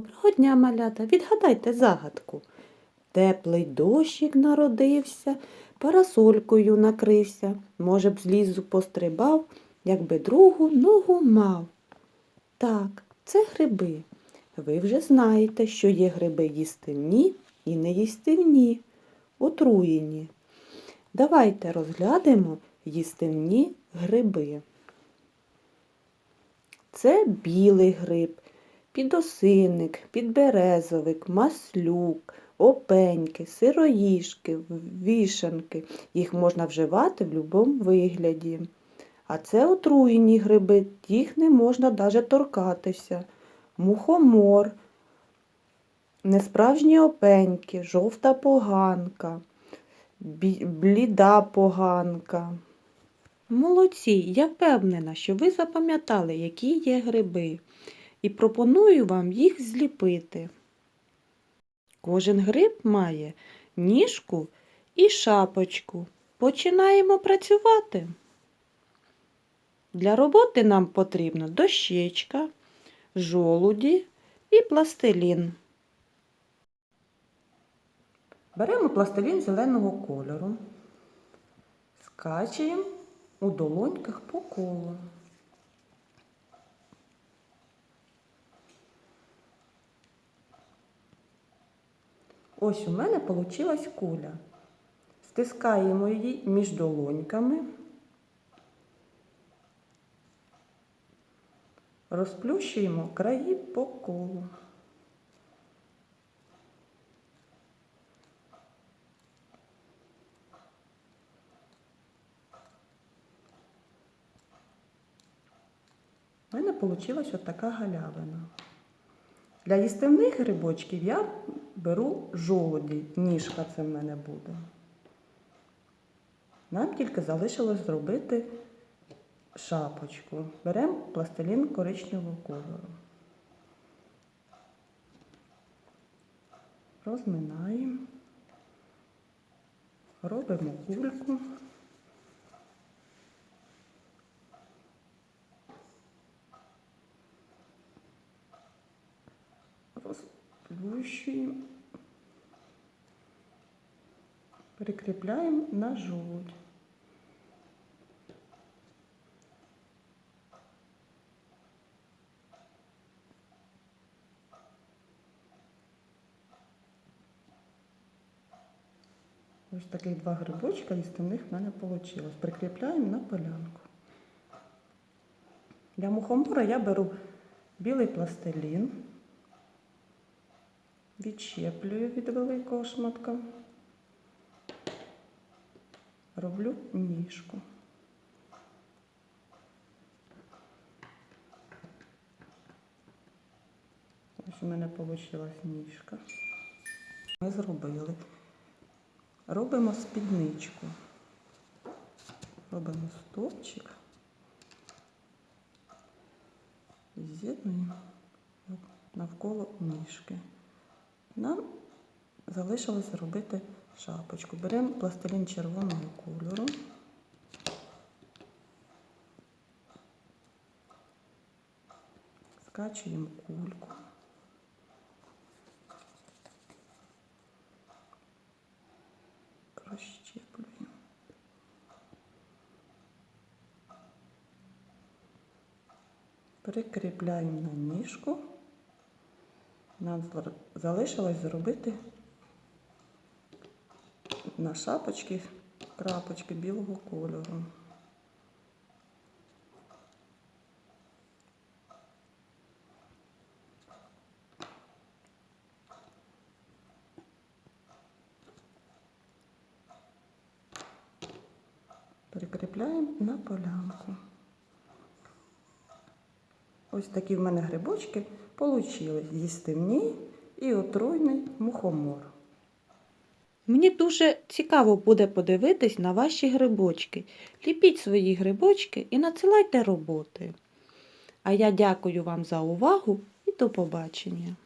Доброго дня, малята, відгадайте загадку. Теплий дощик народився, парасолькою накрився. Може б злізу пострибав, якби другу ногу мав. Так, це гриби. Ви вже знаєте, що є гриби їстивні і неїстивні, отруєні. Давайте розглянемо їстивні гриби. Це білий гриб, підосинник, підберезовик, маслюк, опеньки, сироїшки, вішанки. Їх можна вживати в будь-якому вигляді. А це отруєні гриби, їх не можна навіть торкатися. Мухомор, несправжні опеньки, жовта поганка, бліда поганка. Молодці, я впевнена, що ви запам'ятали, які є гриби, і пропоную вам їх зліпити. Кожен гриб має ніжку і шапочку. Починаємо працювати. Для роботи нам потрібно дощечка, жолуді і пластилін. Беремо пластилін зеленого кольору, скачуємо у долоньках по колу. Ось у мене вийшла куля. Стискаємо її між долоньками, розплющуємо краї по колу. У мене вийшла така галявина. Для їстивних грибочків я беру жолуді, ніжка це в мене буде. Нам тільки залишилось зробити шапочку. Беремо пластилін коричневого кольору. Розминаємо, робимо кульку. Розплющуємо, прикріпляємо на жолудь. Ось таких два грибочка їстивних в мене вийшло. Прикріпляємо на полянку. Для мухомора я беру білий пластилін відщеплюю від великого шматка, роблю ніжку. Ось у мене вийшла ніжка. Ми зробили. Робимо спідничку. Робимо стовпчик, з'єднуємо навколо ніжки. Нам залишилось зробити шапочку. Беремо пластилін червоного кольору. Скачуємо кульку. Розщеплюємо. Прикріпляємо на ніжку. Нам залишилось зробити на шапочки крапочки білого кольору. Прикріпляємо на полянку. Ось такі в мене грибочки получились їстивні і отруйний мухомор. Мені дуже цікаво буде подивитись на ваші грибочки. Ліпіть свої грибочки і надсилайте роботи. А я дякую вам за увагу і до побачення!